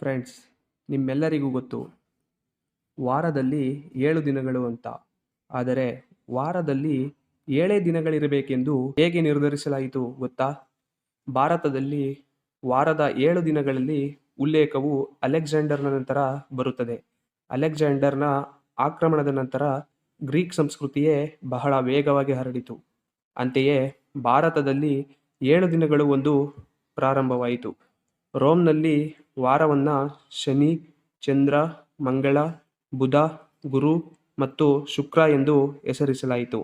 Friends ನಿಮ್ಮೆಲ್ಲರಿಗೂ ಗೊತ್ತು. ವಾರದಲ್ಲಿ ಏಳು ದಿನಗಳು ಅಂತ. ಆದರೆ ವಾರದಲ್ಲಿ ಏಳೇ ದಿನಗಳಿರಬೇಕೆಂದು ಹೇಗೆ ನಿರ್ಧರಿಸಲಾಯಿತು ಗೊತ್ತಾ? ಭಾರತದಲ್ಲಿ ವಾರದ ಏಳು ದಿನಗಳಲ್ಲಿ ಉಲ್ಲೇಖವು ಅಲೆಕ್ಸಾಂಡರ್ನ ನಂತರ ಬರುತ್ತದೆ. ಅಲೆಕ್ಸಾಂಡರ್ನ ಆಕ್ರಮಣದ ನಂತರ ಗ್ರೀಕ್ ಸಂಸ್ಕೃತಿಯೇ ಬಹಳ ವೇಗವಾಗಿ ಹರಡಿತು. ಅಂತೆಯೇ ಭಾರತದಲ್ಲಿ ಏಳು ದಿನಗಳು ಒಂದು ಪ್ರಾರಂಭವಾಯಿತು. ರೋಮ್ನಲ್ಲಿ ವಾರವನ್ನು ಶನಿ, ಚಂದ್ರ, ಮಂಗಳ, ಬುಧ, ಗುರು ಮತ್ತು ಶುಕ್ರ ಎಂದು ಹೆಸರಿಸಲಾಯಿತು.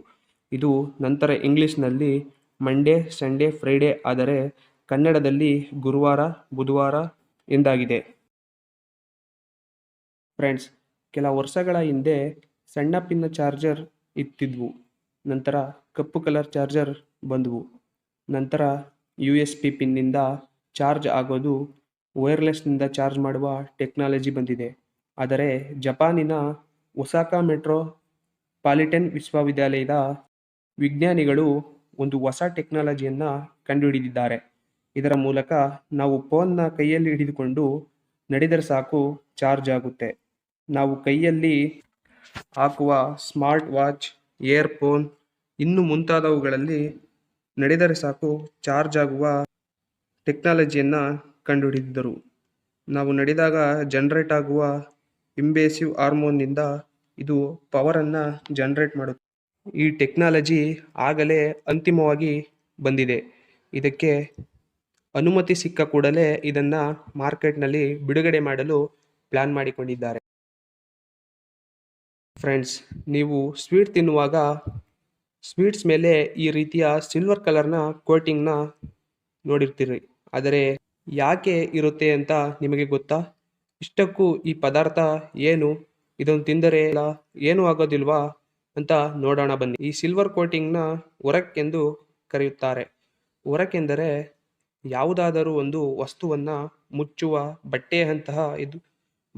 ಇದು ನಂತರ ಇಂಗ್ಲಿಷ್ನಲ್ಲಿ ಮಂಡೇ, ಸಂಡೇ, ಫ್ರೈಡೇ ಆದರೆ ಕನ್ನಡದಲ್ಲಿ ಗುರುವಾರ, ಬುಧವಾರ ಎಂದಾಗಿದೆ. ಫ್ರೆಂಡ್ಸ್, ಕೆಲ ವರ್ಷಗಳ ಹಿಂದೆ ಸಣ್ಣ ಪಿನ್ನ ಚಾರ್ಜರ್ ಇತ್ತಿದ್ವು. ನಂತರ ಕಪ್ಪು ಕಲರ್ ಚಾರ್ಜರ್ ಬಂದವು. ನಂತರ ಯು ಎಸ್ ಪಿ ಪಿನ್ನಿಂದ ಚಾರ್ಜ್ ಆಗೋದು ವೈರ್ಲೆಸ್ನಿಂದ ಚಾರ್ಜ್ ಮಾಡುವ ಟೆಕ್ನಾಲಜಿ ಬಂದಿದೆ. ಆದರೆ ಜಪಾನಿನ ಒಸಾಕಾ ಮೆಟ್ರೋ ಪಾಲಿಟನ್ ವಿಶ್ವವಿದ್ಯಾಲಯದ ವಿಜ್ಞಾನಿಗಳು ಒಂದು ಹೊಸ ಟೆಕ್ನಾಲಜಿಯನ್ನು ಕಂಡುಹಿಡಿದಿದ್ದಾರೆ. ಇದರ ಮೂಲಕ ನಾವು ಫೋನ್ನ ಕೈಯಲ್ಲಿ ಹಿಡಿದುಕೊಂಡು ನಡೆದರೆ ಸಾಕು, ಚಾರ್ಜ್ ಆಗುತ್ತೆ. ನಾವು ಕೈಯಲ್ಲಿ ಹಾಕುವ ಸ್ಮಾರ್ಟ್ ವಾಚ್ ಇಯರ್ಫೋನ್ ಇನ್ನು ಮುಂತಾದವುಗಳಲ್ಲಿ ನಡೆದರೆ ಸಾಕು, ಚಾರ್ಜ್ ಆಗುವ ಟೆಕ್ನಾಲಜಿಯನ್ನು ಕಂಡುಹಿಡಿದಿದ್ದರು. ನಾವು ನಡೆದಾಗ ಜನರೇಟ್ ಆಗುವ ಇಂಬೇಸಿವ್ ಹಾರ್ಮೋನ್ನಿಂದ ಇದು ಪವರನ್ನು ಜನರೇಟ್ ಮಾಡುತ್ತೆ. ಈ ಟೆಕ್ನಾಲಜಿ ಆಗಲೇ ಅಂತಿಮವಾಗಿ ಬಂದಿದೆ. ಇದಕ್ಕೆ ಅನುಮತಿ ಸಿಕ್ಕ ಕೂಡಲೇ ಇದನ್ನು ಮಾರ್ಕೆಟ್ನಲ್ಲಿ ಬಿಡುಗಡೆ ಮಾಡಲು ಪ್ಲ್ಯಾನ್ ಮಾಡಿಕೊಂಡಿದ್ದಾರೆ. ಫ್ರೆಂಡ್ಸ್, ನೀವು ಸ್ವೀಟ್ ತಿನ್ನುವಾಗ ಸ್ವೀಟ್ಸ್ ಮೇಲೆ ಈ ರೀತಿಯ ಸಿಲ್ವರ್ ಕಲರ್ನ ಕೋಟಿಂಗ್ನ ನೋಡಿರ್ತೀರಿ. ಆದರೆ ಯಾಕೆ ಇರುತ್ತೆ ಅಂತ ನಿಮಗೆ ಗೊತ್ತಾ? ಇಷ್ಟಕ್ಕೂ ಈ ಪದಾರ್ಥ ಏನು? ಇದನ್ನು ತಿಂದರೆ ಇಲ್ಲ ಏನೂ ಆಗೋದಿಲ್ವಾ? ಅಂತ ನೋಡೋಣ ಬನ್ನಿ. ಈ ಸಿಲ್ವರ್ ಕೋಟಿಂಗ್ನ ಎಂದು ಕರೆಯುತ್ತಾರೆ. ಒರಕ್ ಎಂದರೆ ಯಾವುದಾದರೂ ಒಂದು ವಸ್ತುವನ್ನು ಮುಚ್ಚುವ ಬಟ್ಟೆಯಂತಹ ಇದು,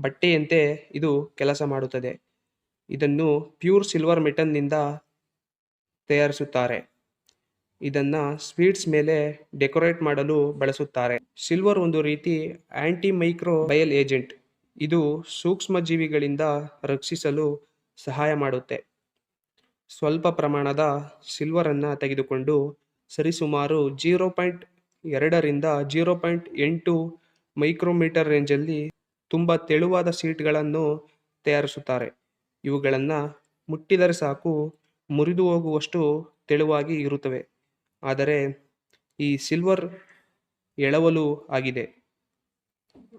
ಬಟ್ಟೆಯಂತೆ ಇದು ಕೆಲಸ ಮಾಡುತ್ತದೆ. ಇದನ್ನು ಪ್ಯೂರ್ ಸಿಲ್ವರ್ ಮೆಟಲ್ನಿಂದ ತಯಾರಿಸುತ್ತಾರೆ. ಇದನ್ನ ಸ್ವೀಟ್ಸ್ ಮೇಲೆ ಡೆಕೋರೇಟ್ ಮಾಡಲು ಬಳಸುತ್ತಾರೆ. ಸಿಲ್ವರ್ ಒಂದು ರೀತಿ ಆಂಟಿ ಮೈಕ್ರೋ ಬಯಲ್ ಏಜೆಂಟ್. ಇದು ಸೂಕ್ಷ್ಮ ಜೀವಿಗಳಿಂದ ರಕ್ಷಿಸಲು ಸಹಾಯ ಮಾಡುತ್ತೆ. ಸ್ವಲ್ಪ ಪ್ರಮಾಣದ ಸಿಲ್ವರನ್ನು ತೆಗೆದುಕೊಂಡು ಸರಿಸುಮಾರು ಜೀರೋ ಪಾಯಿಂಟ್ ಎರಡರಿಂದ ಜೀರೋ ಪಾಯಿಂಟ್ ಎಂಟು ಮೈಕ್ರೋಮೀಟರ್ ರೇಂಜಲ್ಲಿ ತುಂಬ ತೆಳುವಾದ ಸೀಟ್ಗಳನ್ನು ತಯಾರಿಸುತ್ತಾರೆ. ಇವುಗಳನ್ನು ಮುಟ್ಟಿದರೆ ಸಾಕು, ಮುರಿದು ಹೋಗುವಷ್ಟು ತೆಳುವಾಗಿ ಇರುತ್ತವೆ. ಆದರೆ ಈ ಸಿಲ್ವರ್ ಎಳವಲು ಆಗಿದೆ.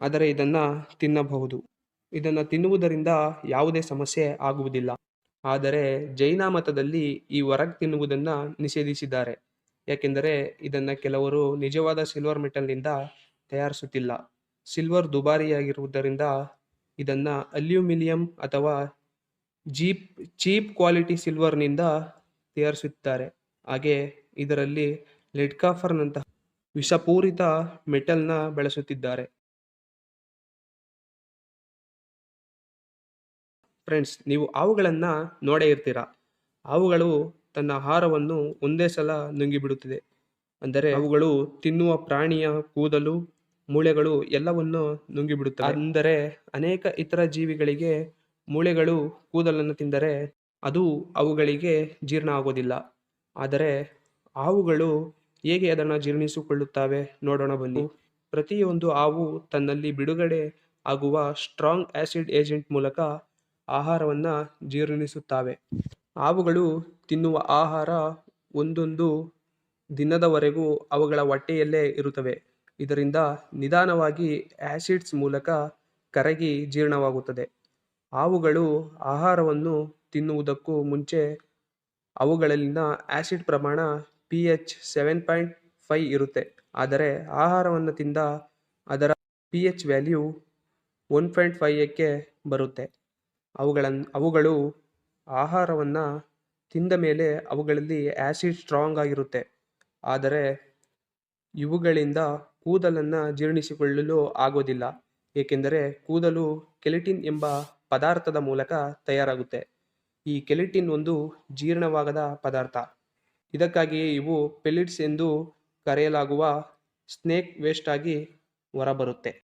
ಆದರೆ ಇದನ್ನು ತಿನ್ನಬಹುದು. ಇದನ್ನು ತಿನ್ನುವುದರಿಂದ ಯಾವುದೇ ಸಮಸ್ಯೆ ಆಗುವುದಿಲ್ಲ. ಆದರೆ ಜೈನ ಮತದಲ್ಲಿ ಈ ಹೊರಗೆ ತಿನ್ನುವುದನ್ನು ನಿಷೇಧಿಸಿದ್ದಾರೆ. ಯಾಕೆಂದರೆ ಇದನ್ನು ಕೆಲವರು ನಿಜವಾದ ಸಿಲ್ವರ್ ಮೆಟಲ್ನಿಂದ ತಯಾರಿಸುತ್ತಿಲ್ಲ. ಸಿಲ್ವರ್ ದುಬಾರಿಯಾಗಿರುವುದರಿಂದ ಇದನ್ನು ಅಲ್ಯೂಮಿನಿಯಂ ಅಥವಾ ಜೀಪ್, ಚೀಪ್ ಕ್ವಾಲಿಟಿ ಸಿಲ್ವರ್ನಿಂದ ತಯಾರಿಸುತ್ತಾರೆ. ಹಾಗೆ ಇದರಲ್ಲಿ ಲೆಡ್ ಕಾಫರ್ನಂತಹ ವಿಷಪೂರಿತ ಮೆಟಲ್ನ ಬಳಸುತ್ತಿದ್ದಾರೆ. ಫ್ರೆಂಡ್ಸ್, ನೀವು ಹಾವುಗಳನ್ನು ನೋಡೇ ಇರ್ತೀರಾ? ಹಾವುಗಳು ತನ್ನ ಆಹಾರವನ್ನು ಒಂದೇ ಸಲ ನುಂಗಿಬಿಡುತ್ತಿದೆ. ಅಂದರೆ ಅವುಗಳು ತಿನ್ನುವ ಪ್ರಾಣಿಯ ಕೂದಲು, ಮೂಳೆಗಳು ಎಲ್ಲವನ್ನು ನುಂಗಿಬಿಡುತ್ತವೆ. ಅಂದರೆ ಅನೇಕ ಇತರ ಜೀವಿಗಳಿಗೆ ಮೂಳೆಗಳು ಕೂದಲನ್ನು ತಿಂದರೆ ಅದು ಅವುಗಳಿಗೆ ಜೀರ್ಣ ಆಗೋದಿಲ್ಲ. ಆದರೆ ಹಾವುಗಳು ಹೇಗೆ ಅದನ್ನು ಜೀರ್ಣಿಸಿಕೊಳ್ಳುತ್ತವೆ ನೋಡೋಣ ಬನ್ನಿ. ಪ್ರತಿಯೊಂದು ಹಾವು ತನ್ನಲ್ಲಿ ಬಿಡುಗಡೆ ಆಗುವ ಸ್ಟ್ರಾಂಗ್ ಆಸಿಡ್ ಏಜೆಂಟ್ ಮೂಲಕ ಆಹಾರವನ್ನು ಜೀರ್ಣಿಸುತ್ತವೆ. ಹಾವುಗಳು ತಿನ್ನುವ ಆಹಾರ ಒಂದೊಂದು ದಿನದವರೆಗೂ ಅವುಗಳ ಹೊಟ್ಟೆಯಲ್ಲೇ ಇರುತ್ತವೆ. ಇದರಿಂದ ನಿಧಾನವಾಗಿ ಆಸಿಡ್ಸ್ ಮೂಲಕ ಕರಗಿ ಜೀರ್ಣವಾಗುತ್ತದೆ. ಹಾವುಗಳು ಆಹಾರವನ್ನು ತಿನ್ನುವುದಕ್ಕೂ ಮುಂಚೆ ಅವುಗಳಲ್ಲಿನ ಆಸಿಡ್ ಪ್ರಮಾಣ P H seven point five ಇರುತ್ತೆ. ಆದರೆ ಆಹಾರವನ್ನು ತಿಂದ ಅದರ P H value one point ಫೈಯಕ್ಕೆ ಬರುತ್ತೆ. ಅವುಗಳನ್ನು ಅವುಗಳು ಆಹಾರವನ್ನು ತಿಂದ ಮೇಲೆ ಅವುಗಳಲ್ಲಿ ಆ್ಯಸಿಡ್ ಸ್ಟ್ರಾಂಗ್ ಆಗಿರುತ್ತೆ. ಆದರೆ ಇವುಗಳಿಂದ ಕೂದಲನ್ನು ಜೀರ್ಣಿಸಿಕೊಳ್ಳಲು ಆಗೋದಿಲ್ಲ. ಏಕೆಂದರೆ ಕೂದಲು ಕೆಲಿಟಿನ್ ಎಂಬ ಪದಾರ್ಥದ ಮೂಲಕ ತಯಾರಾಗುತ್ತೆ. ಈ ಕೆಲಿಟಿನ್ ಒಂದು ಜೀರ್ಣವಾಗದ ಪದಾರ್ಥ. ಇದಕ್ಕಾಗಿಯೇ ಇವು ಪೆಲಿಟ್ಸ್ ಎಂದು ಕರೆಯಲಾಗುವ ಸ್ನೇಕ್ ವೇಸ್ಟ್ ಆಗಿ ಹೊರಬರುತ್ತೆ.